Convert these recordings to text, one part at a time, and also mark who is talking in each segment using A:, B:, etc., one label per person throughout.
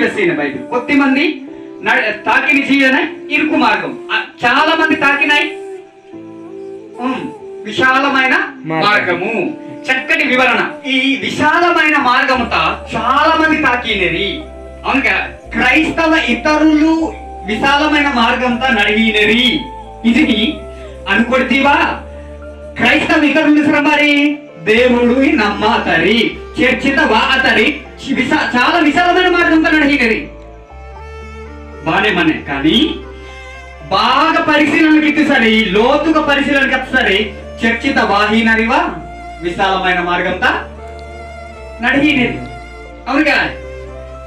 A: Bible కొద్ది మంది తాకిని చేయన ఇరుకు మార్గం. చాలా మంది తాకినాయి. విశాలమైన
B: మార్గం.
A: మార్గము. చక్కటి వివరణ. ఈ విశాలమైన మార్గముత చాలా మంది తాకినరి అవునుగా క్రైస్తవ ఇతరులు విశాలమైన మార్గంతో నడిగినరి ఇది అనుకొడితీవా? క్రైస్తవ ఇతరులు మరి దేవుడు నమ్మాతరి చర్చిత వాతరి విశా చాలా విశాలమైన మార్గంతో నడిగినరి బానే మనే కానీ బాగా పరిశీలనకి ఇస్తే సరే లోతుగా పరిశీలనకి వస్తే సరే చర్చిత వాహినరివా? విశాలమైన మార్గంతా నడిగినది అవునుగా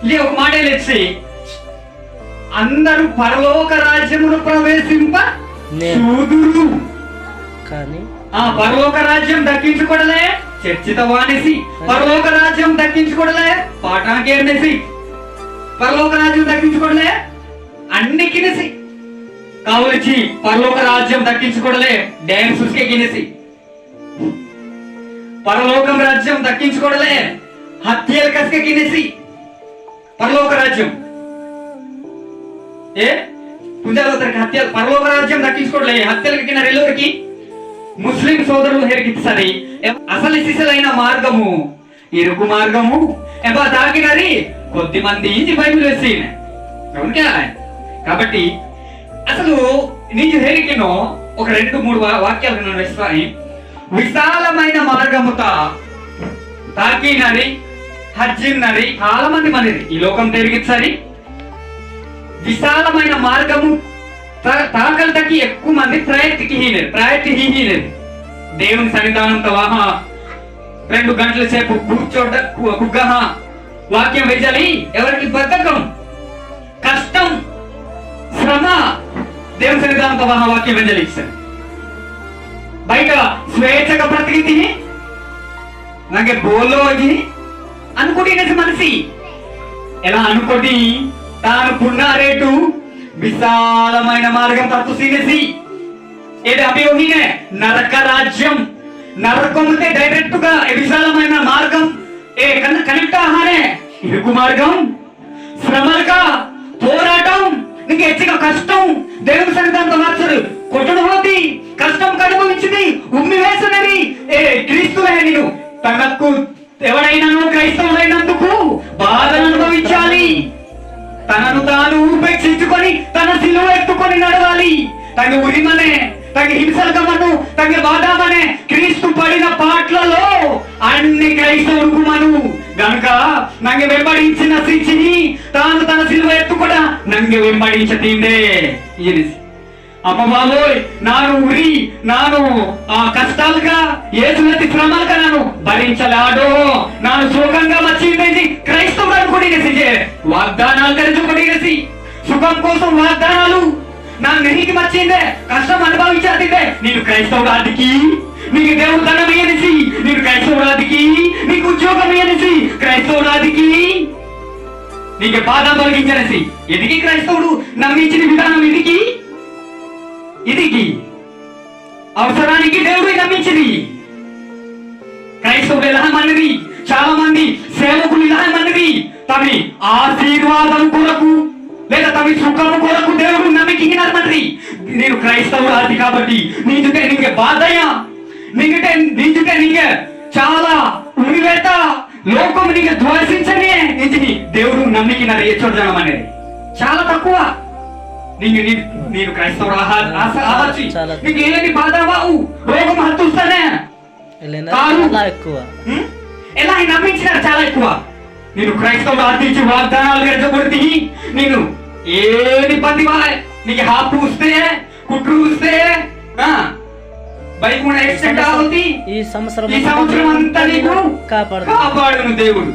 A: ఇది ఒక మాట లేచి అందరూ పరలోక రాజ్యమును ప్రవేశింప. చూదురు.
B: కానీ
A: ఆ పరలోక రాజ్యం దక్కించుకోడలే. చర్చిత వానేసి పరలోక రాజ్యం దక్కించుకోడలే. పాఠానికి ఏంటేసి పరలోక రాజ్యం దక్కించుకోడలే. అన్ని కినేసి కావలిచి పరలోక రాజ్యం దక్కించుకోడలే. డ్యాన్స్ చూసుకే గినేసి. పరలోకం రాజ్యం దక్కించుకోడలే. హత్యలు కసికే గినేసి. పరలోక రాజ్యం. ఏ? పుంజాలోతరికి హత్య పరలోక రాజ్యం దక్కించుకోడలే. హత్యలకి కింద రెల్లూరికి ముస్లిం సోదరులు హెరిగిస్తని అసలు సిసలైన మార్గము? ఇరుకు మార్గము? ఎబా తాకినది? కొద్ది మంది ఇది బైబిల్ వేసి కాబట్టి అసలు నీకు హెరికినో ఒక రెండు మూడు వాక్యాలు నేను వేస్తాను విశాలమైన మార్గముత తాకినది హజ్జిన్నది చాలా మంది మనది. ఈ లోకం తిరిగిచ్చని విశాలమైన మార్గము అంతకి ఎక్కువ మంది ప్రయత్నికి హీనరు దేవుని సన్నిధానంతో వాహ రెండు గంటల సేపు కూర్చోట కుగ్గహ వాక్యం వెజలి ఎవరికి బద్ధకం? కష్టం శ్రమ. దేవుని సన్నిధానంతో వాహ వాక్యం వెజలి బయట స్వేచ్ఛగా బ్రతికింది నాకే బోలో ఇది అనుకుంటే మనిషి. ఎలా అనుకోటి? తాను పున్నారేటు విశాలమైన మార్గం తప్పు సీనేసి ఏది అభియోగినే? నరక రాజ్యం. నరకముతే డైరెక్ట్గా ఏ విశాలమైన మార్గం. ఏ కన్ కనెక్ట్ ఆహారే ఇరుకు మార్గం. శ్రమలుగా పోరాటం. నీకు హెచ్చిగా కష్టం. దేవుని సన్నిధానంతో మార్చరు కొట్టడం హోది కష్టం కనుభవించింది ఉమ్మి వేసినది. ఏ క్రీస్తువే నేను తనకు ఎవడైనాను క్రైస్తవుడైనందుకు బాధను అనుభవించాలి. తనను తాను ఉపేక్షించుకొని తన సిలువ ఎత్తుకొని నడవాలి. తన ఉరిమనే తన హింసలకమను తన బాధామనే క్రీస్తు పడిన పాటలలో అన్ని క్రైస్తవులకు మను. గనుక నంగ వెంబడించిన శిక్షిని తాను తన సిలువ ఎత్తుకొడ నంగ వెంబడించ తిండే. ఇది అమ్మ బాబోయ్ నాను ఉరి నాను ఆ కష్టాలుగా ఏసులతి శ్రమలుగా నాను భరించలాడో. నాను సుఖంగా వచ్చింది క్రైస్తవుడు అనుకునేసి వాగ్దానాలు తెలుసుకునేసి సుఖం కోసం వాగ్దానాలు. నా నెహికి వచ్చిందే కష్టం అనుభవించాదిదే నేను క్రైస్తవుడు అదికి నీకు దేవుడు ధనం ఏనిసి నీకు క్రైస్తవురాదికి నీకు ఉద్యోగం ఏనిసి క్రైస్తవురాదికి నీకు బాధ తొలగించనేసి ఎదిగి క్రైస్తవుడు నమ్మించిన విధానం ఎదిగి ఇదికి అవసరానికి దేవుడు నమ్మించింది క్రైస్తవులు ఎలా మనవి చాలా మంది సేవకులు ఇలా మనవి తమి ఆశీర్వాదం కొరకు లేదా తమి సుఖము కొరకు దేవుడు నమ్మికినారు మంది నేను క్రైస్తవుడు అది కాబట్టి నీచుటే నీకే బాధయ్యా. నీకంటే నీచుటే నీకే చాలా ఉరివేత. లోకం నీకు ద్వేషించని ఇది దేవుడు నమ్మికినారు ఏ చూడడం అనేది చాలా తక్కువ.
B: చాలా.
A: నీకు ఏది బాధ బావు రోగం హత్తుస్తానే
B: వెళ్ళిన
A: కాదు.
B: చాలా ఎక్కువ?
A: ఎలా ఆయన నమ్మించినారు చాలా ఎక్కువ? నేను క్రైస్తవుడు ఆర్థించి వాగ్దానాలు గెలిచబడితే నేను ఏది పంది నీకు హాపు వస్తే కుట్రు వస్తే బైక్ కూడా యాక్సిడెంట్ అవుతుంది
B: ఈ సంవత్సరం
A: ఈ సంవత్సరం అంతా నీకు
B: కాపాడు
A: కాపాడును దేవుడు.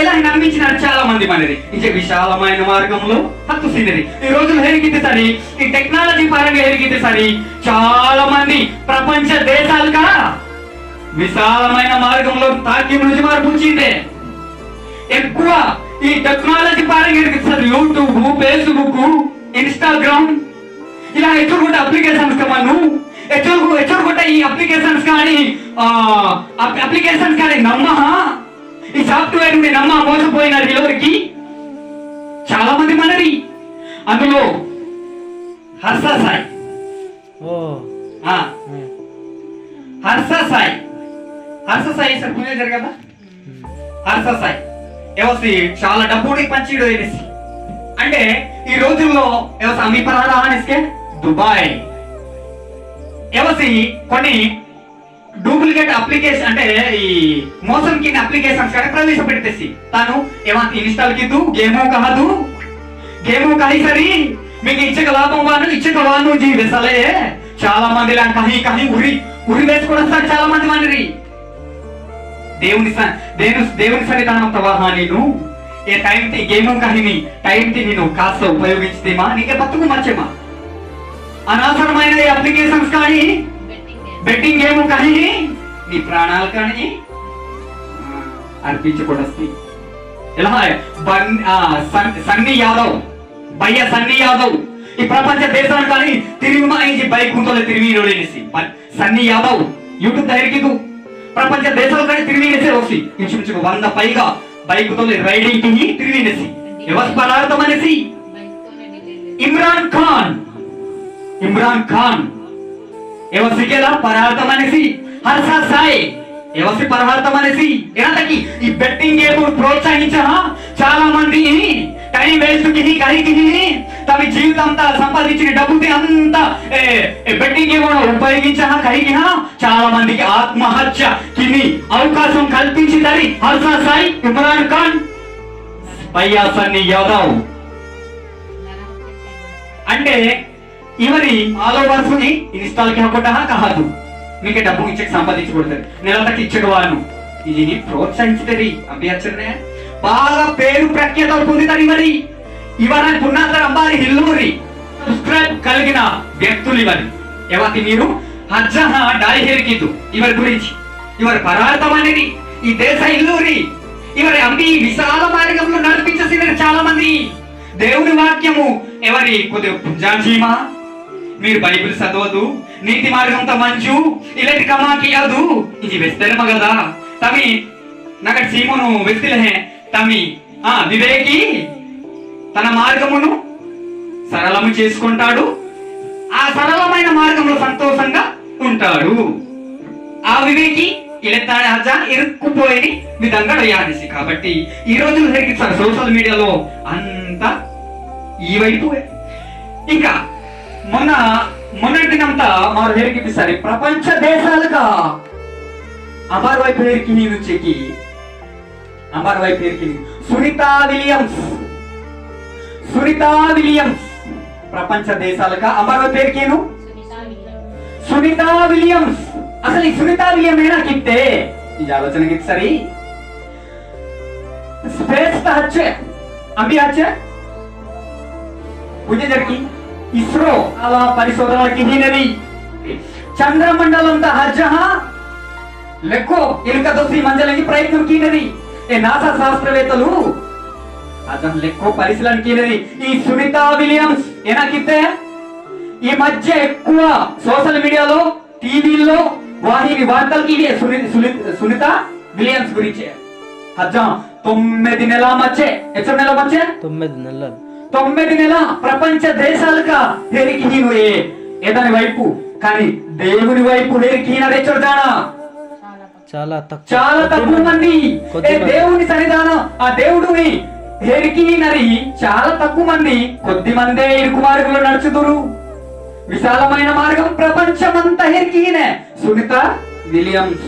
A: ఎలా ఆయన నమ్మించినారు చాలా మంది మనది. ఇది విశాలమైన మార్గంలో హక్కు సీనరి ఈ రోజులు హెరిగితే సరి ఈ టెక్నాలజీ పరంగా హెరిగితే సరి. చాలా మంది ప్రపంచ కదా. విశాలమైన మార్గంలో తాకి నుంచి మార్పు వచ్చిందే. ఎక్కువ ఈ టెక్నాలజీ పరంగా ఎరిగితే సార్. YouTube Facebook Instagram. ఇలా ఎచ్చుకుంటే అప్లికేషన్స్ కమను ఎచ్చుకు ఎచ్చుకుంటే ఈ అప్లికేషన్స్ కానీ అప్లికేషన్స్ కానీ నమ్మహా? ఈ సాఫ్ట్వేర్ని నమ్మ మోసపోయినారు ఎవరికి అందులో హర్ష సాయి.
B: ఓ.
A: ఆ,
B: ఉమ్.
A: హర్ష సాయి. హర్ష సాయి సార్ పుణ్యం కదా
B: ఉమ్.
A: హర్ష సాయి. ఎవసి చాలా డబ్బుని పంచిడు అనేసి. అంటే ఈ రోజుల్లో ఎవసి అమ్మి పరాదా అనేసి దుబాయ్. ఎవసి కొన్ని డూప్లికేట్ అప్లికేషన్ అంటే ఈ మోసం కింద అప్లికేషన్స్ కానీ ప్రవేశపెట్టేసి తాను ఏమంత ఇన్స్టాల్ కిద్దు గేమో కాదు. గేమో కాయి సరి మీకు ఇచ్చక లాభం వాను ఇచ్చక వాను జీవిసలే చాలా మంది ఇలా కహి కహి ఉరి ఉరి వేసుకోవడం చాలా మంది మంది దేవుని స- దేవు దేవుని సన్నిధానం ప్రవాహా నేను. ఏ టైం తి గేము కహిని టైం తి నేను కాస్త ఉపయోగించితేమా? నీకే బతుకు మర్చేమా? అనవసరమైన అప్లికేషన్స్ కానీ బెట్టింగ్ గేమ్ కానీ నీ? ప్రాణాలు కానీ అర్పించకూడదు ఎలా సన్నీ యాదవ్. భయ్య సన్నీ యాదవ్. ఈ ప్రపంచ దేశాలు కానీ తిరిగి మాయించి బైక్ గుంతలో తిరిగి సన్నీ యాదవ్. యూట్యూబ్ దగ్గరికి ప్రపంచ దేశాలు కానీ తిరిగి వచ్చి ఇంచుమించు వంద పైగా బైక్తో రైడింగ్కి తిరిగి ఎవరి పదార్థం అనేసి? ఇమ్రాన్ ఖాన్. ఇమ్రాన్ ఖాన్. ఎవరికి పరార్థం అనేసి హర్ష సాయి ఎవసి పరార్థం అనేసి ఎలాంటి ఈ బెట్టింగ్ గేమ్ ప్రోత్సహించా చాలా మంది టైం వేస్ట్ కిని కరికి తమ జీవితం అంతా సంపాదించిన డబ్బుకి అంతా బెట్టింగ్ గేమ్ ఉపయోగించా కరికి చాలా మందికి ఆత్మహత్య కిని అవకాశం కల్పించిందని హర్షా సాయి ఇమ్రాన్ ఖాన్. భయ్యా సన్ని యాదవ్. అంటే ఇవని ఫాలోవర్స్ని ఇన్స్టాల్ కాకుండా కాదు. మీకు డబ్బు ఇచ్చక సంపాదించకూడదు నెలతకి ఇచ్చగవాను ఇది ప్రోత్సహించుతుంది అభ్యర్థనే బాగా పేరు ప్రఖ్యాతలు పొందుతారు మరి. ఇవన్నీ పున్నాసర్ అంబారి హిల్లూరి. సబ్స్క్రైబ్ కలిగిన వ్యక్తులు ఇవని ఎవరి మీరు? హజ్జహ డాయి ఇవరి గురించి. ఇవరి పరార్థం అనేది ఈ దేశ ఇల్లూరి ఇవరి అంబి విశాల మార్గంలో నడిపించేసి చాలా మంది దేవుని వాక్యము ఎవరి? కొద్దిగా పుంజాంజీమా మీరు బైబిల్ చదవదు నీతి మార్గంతో మంచు ఇలాంటి కమాకి అదు ఇది వెస్తేనమ కదా. తమి నగ సీమును వెస్తిలహే. తమి ఆ వివేకి తన మార్గమును సరళము చేసుకుంటాడు. ఆ సరళమైన మార్గంలో సంతోషంగా ఉంటాడు. ఆ వివేకి ఇలెత్తాడే హజా ఇరుక్కుపోయేది విధంగా వేయాలిసి కాబట్టి ఈ రోజు సోషల్ మీడియాలో అంతా ఈ వైపు. ఇంకా మొన్న మొన్నటి దినంతా మారు హెరికిపిస్తారు ప్రపంచ దేశాలుగా అమర్ వైపు హెరికి నుంచికి అమర్ వైపు హెరికి సునీత విలియమ్స్ సునీత విలియమ్స్ ప్రపంచ దేశాలుగా అమర్ వైపు హెరికిను సునీత విలియమ్స్. అసలు ఈ సునీత విలియం ఏనాకిತ್ತೆ ఈ ఆలోచనకి సరి. స్పేస్ హచ్చే అభి హచ్చే పూజ జరిగి ఇస్రో అలా పరిశోధనలకి హీనది. చంద్రమండలం హజ్జహ లెక్కో ఇలుకతో మంజలకి ప్రయత్నం కీనది. ఏ నాసా శాస్త్రవేత్తలు అతను లెక్కో పరిశీలన కీనది. ఈ సునీత విలియమ్స్ ఏనాకితే ఈ మధ్య ఎక్కువ సోషల్ మీడియాలో టీవీల్లో వాహిని వార్తలకి ఇవే సునీత విలియమ్స్ గురించి. హజ్జా తొమ్మిది నెల మధ్య. ఎచ్చ నెల మధ్య?
B: తొమ్మిది నెలలు.
A: తొమ్మిది నెల ప్రపంచ దేశాలుగా ఏ? ఏదని వైపు కానీ దేవుని వైపు హీన చూడదానా
B: చాలా తక్కువ.
A: చాలా తక్కువ మంది. దేవుని సన్నిధానం ఆ దేవుడిని నరి చాలా తక్కువ మంది. కొద్ది మందే ఇరుకు మార్గంలో నడుచుదురు. విశాలమైన మార్గం ప్రపంచమంతా హెరికినే సునీత విలియమ్స్.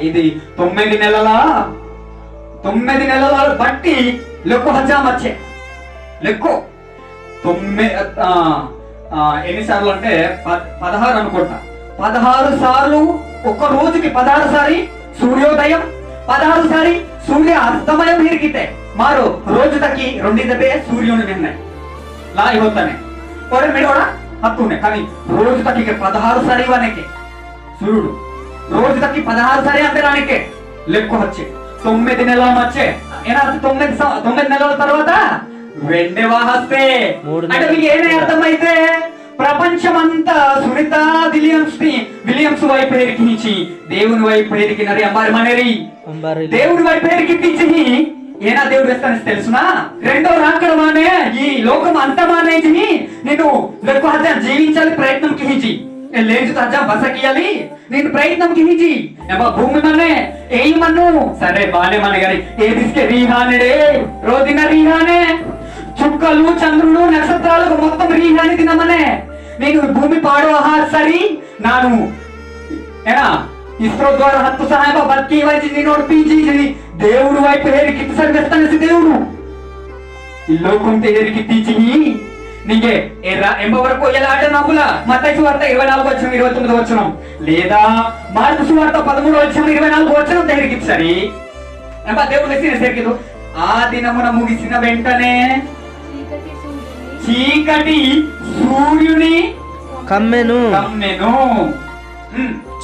A: ఇది తొమ్మిది నెలల తొమ్మిది నెలల బట్టి లెక్కు హజాం వచ్చే లెక్కు. తొమ్మిది ఎన్నిసార్లు అంటే పదహారు అనుకుంటా. పదహారు సార్లు ఒక్క రోజుకి పదహారు సారి సూర్యోదయం పదహారు సారి సూర్య అస్తమయం ಹಿರಿಕಿತೆ ಮಾರು ರೋಜು సూర్యుని ರೊಂಡಿದ್ದಬೇ లాయి ನಿನ್ನೆ ಲಾರಿ మీరు కూడా హక్కు ఉన్నాయి కానీ రోజు తక్కికి పదహారు సారి ఇవ్వనీకి. సూర్యుడు రోజు తక్కి పదహారు సారి అంటే రానికే లెక్కు వచ్చే తొమ్మిది నెలలు వచ్చే ఏనాడు తొమ్మిది తొమ్మిది నెలల తర్వాత? రెండవ హస్తే
B: మూడు
A: అంటే. మీకు ఏమే అర్థమైతే ప్రపంచమంతా సునీత విలియమ్స్ని విలియమ్స్ వైపు ఎరికించి దేవుని వైపు ఎరికినది అమ్మారి మనరి.
B: అంబారి
A: దేవుని వైపు ఎరికించి ఏనా దేవుడు వేస్తానని తెలుసునా? రెండో రాకడమానే ఈ లోకం అంతమానేది నేను లెక్కు జీవించాలి ప్రయత్నం కిహిచి లేదు హజా బసకియాలి నేను ప్రయత్నం కిహిచి ఏమో భూమి మనే ఏయి మన్ను సరే బానే మన గారి ఏ దిస్కే రీహానడే రోదిన రీహానే చుక్కలు చంద్రులు నక్షత్రాలకు మొత్తం రీహాని తినమనే నేను ಭೂಮಿ ಪಾಡುವ ಆಹಾರ ಸರಿ ನಾನು ಏನ ಇಸ್ರೋ ద్వారా ಹತ್ತು ಸಹಾಯ ಬದುಕಿ వచ్చి నేను పీజీ దేవుడు వైపు ఏరికి సర్వేస్తానసి దేవుడు ఈ లోకంతో ఏరికి తీచి నీకే ఎర్ర ఎంబ వరకు ఎలా ఆట నవ్వుల మత్తయి సువార్త ఇరవై నాలుగు వచ్చిన ఇరవై తొమ్మిది వచ్చిన. లేదా మార్పు సువార్త పదమూడు వచ్చిన ఇరవై నాలుగు వచ్చిన దగ్గరికి సరి. ఎంబ దేవుడు సరికిదు. ఆ దినమున ముగిసిన వెంటనే
C: చీకటి సూర్యుని
B: కమ్మెను.
A: కమ్మెను.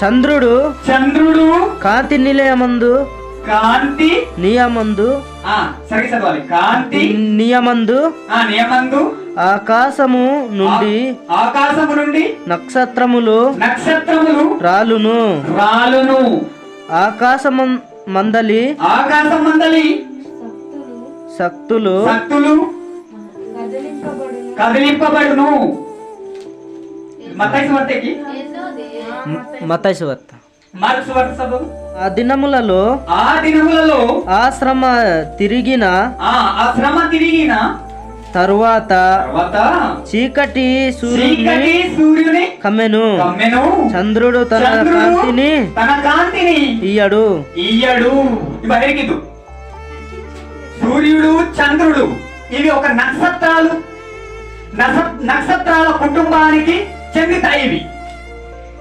B: చంద్రుడు
A: చంద్రుడు
B: కాంతి నిలయమందు.
A: కాంతి
B: నియమందు.
A: ఆ సరి చదవాలి. కాంతి
B: నియమందు.
A: ఆ నియమందు.
B: ఆకాశము నుండి
A: ఆకాశము నుండి
B: నక్షత్రములు
A: నక్షత్రములు
B: రాలును.
A: రాలును.
B: ఆకాశము మందలి
A: ఆకాశం మందలి
C: శక్తులు
B: శక్తులు
C: కదిలింపబడును.
A: కదిలింపబడును మతాయి సువార్తకి
B: మతాయి సువార్త
A: మార్క్స్ సువార్త చదువు.
B: ఆ దినములలో
A: ఆ దినములలో
B: ఆ శ్రమ తిరిగిన
A: ఆ ఆ శ్రమ తిరిగిన
B: తరువాత చీకటి సూర్యుని కమ్మెను. చంద్రుడు తన కాంతిని
A: తన కాంతిని
B: ఇయ్యడు.
A: ఇయ్యడు. సూర్యుడు చంద్రుడు ఇవి ఒక నక్షత్రాలు. నక్ష- నక్షత్రాల కుటుంబానికి చెందుతాయి ఇవి.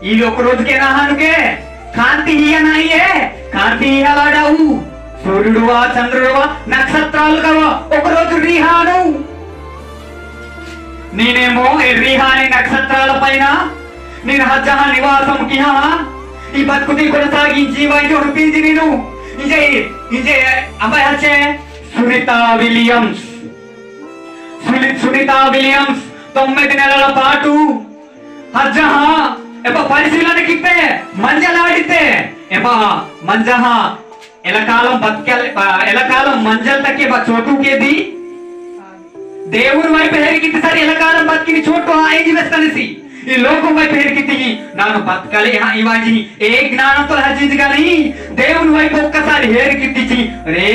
A: ఇవి ఒక రోజుకే రాహానుకే కాంతి ఇయ్యనాయే. కాంతి ఇయ్యలాడావు సూర్యుడువా చంద్రుడువా నక్షత్రాలు కవా ఒక రోజు రీహాను నేనేమో ఎర్రిహాని నక్షత్రాల పైన నేను హజహ నివాసం కిహ ఈ బతుకుతి కొనసాగించి వైద్య ఉడిపించి నేను ఇజే ఇజే అబ్బాయి హచ్చే సునీత విలియమ్స్. సుని- సునీత విలియమ్స్ తొమ్మిది నెలల పాటు హజ్జహ ఎప్ప పరిశీలనకిప్పే మంజలాడితే ఎప్ప మంజహ ఎలకాలం బతికే ఎలకాలం మంజల్ తక్కే చోటుకేది? దేవుని వైపు ಹೆರಿಗಿತ್ತು ಸರಿ ಎಲ್ಲ ಕಾಲ ಬದುಕಿನ ಚೋಟು ಐದು ವೆಸ್ತನಿಸಿ ఈ లోకం వైపు ఎరికితి నాను బతకాలి హా, ఇవాజి ఏ జ్ఞానంతో హజించి కానీ దేవుని వైపు ఒక్కసారి హేరికిత్తిచి రే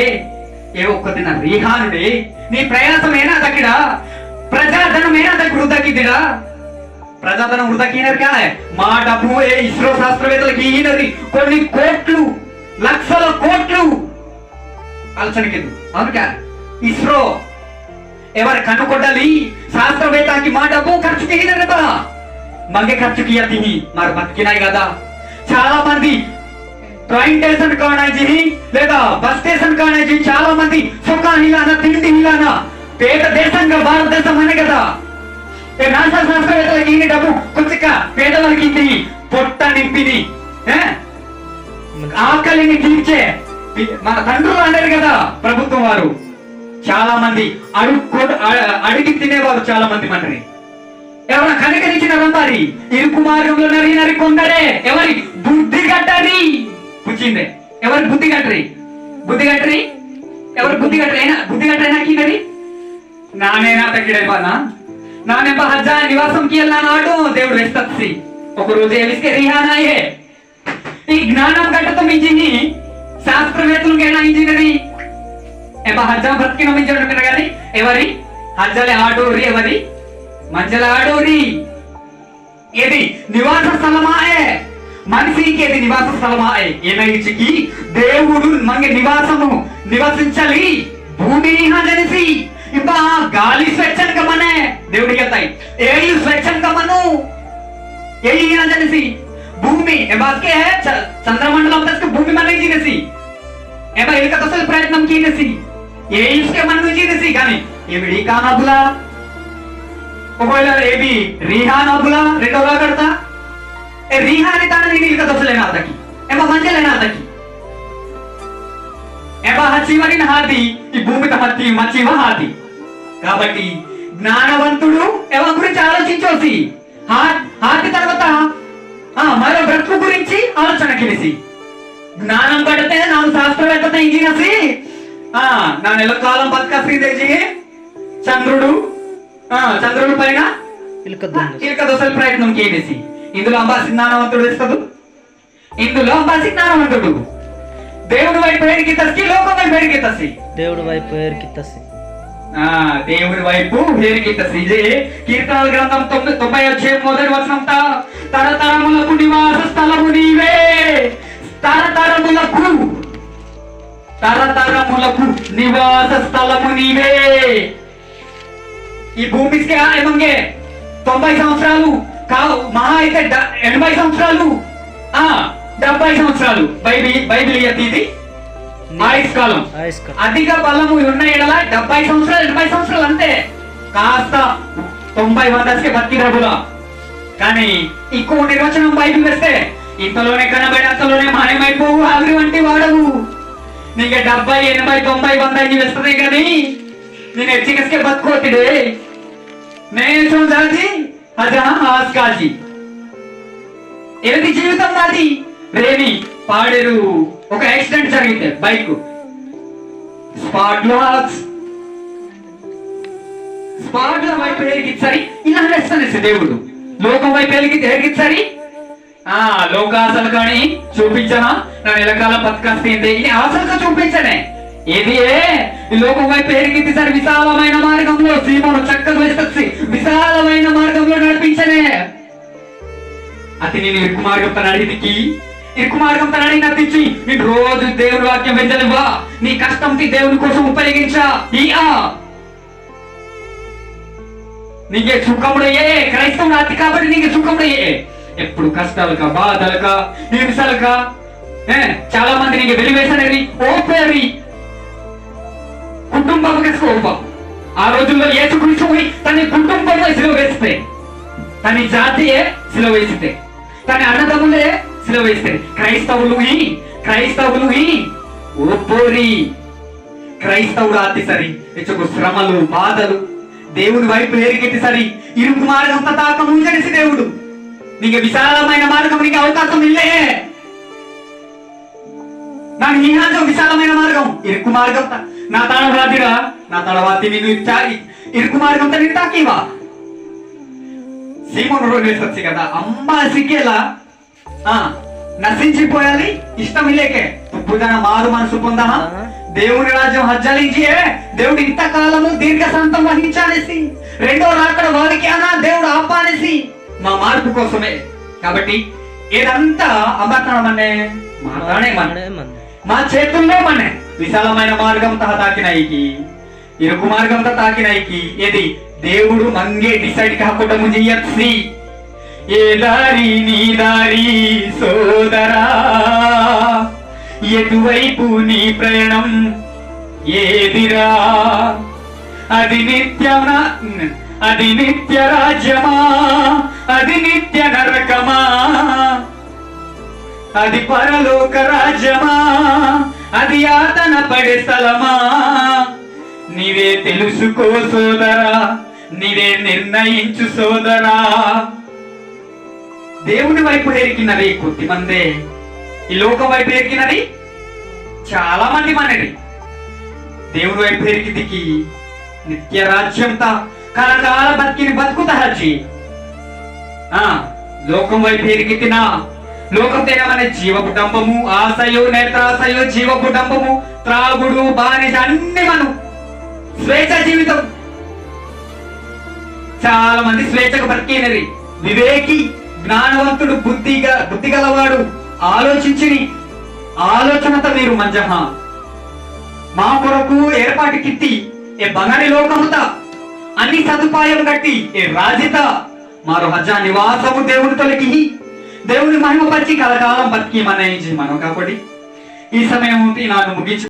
A: ఏ ఒక్క దిన రీహానుడే నీ ప్రయాసమేనా దక్కిడా ప్రజాధనమేనా దగ్గర వృధకిదిడా ప్రజాధనం వృధకీనరు కా మా డబ్బు ఏ ఇస్రో శాస్త్రవేత్తలకి ఈనది కొన్ని కోట్లు లక్షల కోట్లు ఆలోచనకిదు అవును కా ఇస్రో ఎవరు కొట్టాలి? శాస్త్రవేత్తకి మా డబ్బు ఖర్చు కదా మగే ఖర్చు తిని మరి బతికినాయి కదా. చాలా మంది ట్రైన్ స్టేషన్ కానాజీ లేదా బస్ స్టేషన్ కానాజీ చాలా మంది సుఖ హిలానా తిండి హిలానా పేద దేశంగా భారతదేశం అనే కదా. ఏ నాసా శాస్త్రవేత్తలకి ఈ డబ్బు కొంచెక పేదవాళ్ళకి ఇది పొట్ట నింపిది. ఏ? ఆకలిని తీర్చే మన తండ్రులు అన్నారు కదా ప్రభుత్వం వారు. చాలా మంది అడుగు అడిగి తినేవారు చాలా మంది మనని. ఎవరు కనికరించిన వారి ఇరుకు మార్గంలో నరిగినారు కొందరే ఎవరి బుద్ధి గట్టరి పుచ్చిందే ఎవరి బుద్ధి గట్టరి బుద్ధి గట్టరి ఎవరి బుద్ధి గట్టరైనా బుద్ధి గట్టరైనా కీనది నానేనా తగ్గిడైపోనా నానెంబ హజ్జా నివాసంకి వెళ్ళానాడు దేవుడు వెస్తత్సి ఒక రోజు ఏమిస్తే రిహానాయే ఈ జ్ఞానం గట్టతో మించింది. శాస్త్రవేత్తలు ఇంజనీరింగ్ ఏమో హజ్జా బ్రతికినమించాడు మీరు కానీ ఎవరి హజ్జలే ఆడూరి ఎవరి మంజల ఆడూరి ఏది నివాస స్థలమాయే మనిషికి ఏది నివాస స్థలమాయే ఏమైచికి దేవుడు మంగ నివాసము నివసించాలి భూమి జనిసి ఇబ్బా గాలి స్వచ్ఛంగా మనే దేవుడికి వెళ్తాయి ఏయు స్వచ్ఛంగా మను ఏయు జనిసి భూమి ఎబాస్కే చంద్రమండలం తస్కి భూమి మనే జీనేసి ఏమా ఎలుక ప్రయత్నం కీనేసి ఏ ఇసుక మనం చేసి కానీ ఏమి రీకా నదులా? ఒకవేళ ఏమి రీహా నదులా? రెండోగా కడతా. ఏ రీహా అని తాను నేను ఇక దొచ్చలేను అతకి ఏమో మంచలేను అతకి ఏమో హచ్చివని హాతి ఈ భూమిత హత్తి మచ్చివ హాతి. కాబట్టి జ్ఞానవంతుడు ఎవరి గురించి ఆలోచించోసి హాతి తర్వాత మరో బ్రతుకు గురించి ఆలోచన కలిసి. జ్ఞానం పడితే నాకు శాస్త్రవేత్తత ఇంజినసి నా నెల కాలం బతకసి తెచ్చి చంద్రుడు. ఆ చంద్రుడు పైన
B: ఇల్క
A: దోసల ప్రయత్నం చేసి ఇందులో అంబాసి జ్ఞానవంతుడు ఇస్తదు ఇందులో అంబాసి జ్ఞానవంతుడు దేవుడి వైపు వేడికి తసి లోకం వైపు వేడికి తసి
B: దేవుడు వైపు ఏరికిత్తసి
A: ఆ దేవుడి వైపు వేడికి తసి ఇదే కీర్తనల గ్రంథం తొమ్మిది తొంభై వచ్చే మొదటి వచనం తా- తరతరములకు నివాస స్థలము నీవే. తరతరములకు తరతరములకు నివాస స్థలము నీవే. ఈ భూమికి ఏమంగే తొంభై సంవత్సరాలు కావు మహా అయితే ఎనభై సంవత్సరాలు? ఆ డెబ్బై సంవత్సరాలు. బైబిల్ బైబిల్ ఇది ఆయుష్ కాలం
B: ఆయుష్క
A: అధిక బలము ఉన్న ఎడల డెబ్బై సంవత్సరాలు ఎనభై సంవత్సరాలు అంతే. కాస్త తొంభై వందకి బతికి రఘుల కానీ ఎక్కువ నిర్వచనం బైబిల్ వేస్తే ఇంతలోనే కనబడి అంతలోనే మాయమైపోవు ఆవిరి వంటి వాడవు. నీకు డెబ్బై ఎనభై తొంభై వంద ఇవి వస్తుంది కానీ నేను ఎచ్చికస్కే బతుకోతిడే నేను చూడాలి అజా ఆస్కాజీ. ఏది జీవితం నాది రేని పాడేరు. ఒక యాక్సిడెంట్ జరిగింది బైక్. స్పాట్లో స్పాట్లో వైపు ఎరిగించాలి ఇలా వేస్తాను దేవుడు. లోకం వైపు ఎరిగి ఎరిగించాలి ఆ లోకాసలు కానీ చూపించనా? నా నెలకాల బతకస్తుంది ఇది ఆశలుగా చూపించనే. ఇది ఏ? లోకం వైపు ఎరిగింది సార్ విశాలమైన మార్గంలో సీమను చక్కగా విశాలమైన మార్గంలో నడిపించనే. అతి నేను ఇరుకు మార్గం తన అడిగికి ఇరుకు మార్గం తన అడిగి నప్పించి నేను రోజు దేవుని వాక్యం వెంచనివ్వా నీ కష్టం దేవుని కోసం ఉపయోగించా. ఈ ఆ. నీకే సుఖముడయ్యే. క్రైస్తవుడు అతి కాబట్టి నీకు సుఖముడయ్యే. ఎప్పుడు కష్టాలక బాధలక హింసలక ఏ, చాలా మంది నీకు వెలివేశారని ఓపారి కుటుంబం ఓపా. ఆ రోజుల్లో ఏసు గురించి పోయి తన కుటుంబంలో సిలువ వేస్తే తన జాతియే సిలువ వేస్తే తన అన్నదమ్ములే సిలువ వేస్తే క్రైస్తవులు ఈ క్రైస్తవులు ఈ ఓపోరి. క్రైస్తవుడు అతి సరి ఇచ్చకు శ్రమలు బాధలు దేవుని వైపు ఎరిగెట్టి సరి ఇరుకు మార్గం తాక ముంజడిసి దేవుడు. నీకు విశాలమైన మార్గం నీకు అవకాశం ఇల్లే. నాకు ఈ విశాలమైన మార్గం. ఇరుకు మార్గం త- నా తడవాతిరా నా తడవాతి నేను ఇచ్చా- ఇరుకు మార్గం తని తాకివా? సీమను రోజు కదా అమ్మ సిక్కేలా ఆ నశించిపోయాలి ఇష్టం లేకే. తుప్పుదన మారు మనసు పొందమా? దేవుని రాజ్యం హజ్జలించి దేవుడు ఇంతకాలము దీర్ఘ శాంతం వహించానేసి రెండో రాకడ వారికి అనా దేవుడు ఆపానేసి మా మార్పు కోసమే. కాబట్టి ఏదంతా అమర్తనమనే మాట్లాడే మన. మా చేతుల్లో మనే విశాలమైన మార్గం తా తాకినాయికి ఇరుకు మార్గం తా తాకినాయికి ఏది? దేవుడు మంగే డిసైడ్ కాకుండా ముందు ఇయ్యత్సి ఏ దారి నీ దారి సోదరా ఎటువైపు నీ ప్రయాణం? ఏదిరా? అది నిత్యమ అది నిత్య రాజ్యమా? అది నిత్య నరకమా? అది పరలోక రాజ్యమా? అది యాతన పడే స్థలమా? నీవే తెలుసుకో సోదరా నీవే నిర్ణయించు సోదరా. దేవుని వైపు ఎరికినది కొద్దిమందే. ఈ లోకం వైపు ఎరికినది చాలా మంది మనది. దేవుని వైపు ఎరికిదికి నిత్య రాజ్యంతా కలకాల బతికిని బతుకుతా హచ్చి ఆ లోకం వైపు ఎరిగితినా లోకం తినమనే జీవ కుటుంబము ఆశయు నేత్రాశయు జీవ కుటుంబము త్రాగుడు బానిస అన్ని మనం. స్వేచ్ఛ జీవితం. చాలా మంది స్వేచ్ఛకు బ్రతికినరి వివేకి జ్ఞానవంతుడు బుద్ధిగా బుద్ధి గలవాడు ఆలోచించి ఆలోచనతో మీరు మంజహ. మా కొరకు ఏర్పాటు కిత్తి ఏ బంగారి లోకముత. అన్ని సదుపాయం కట్టి ఏ రాజిత మారు హజ నివాసము దేవుని తొలగి. దేవుని మహిమపరిచి కలకాలం బతికి మన మనం కాబట్టి ఈ సమయం నాను ముగించు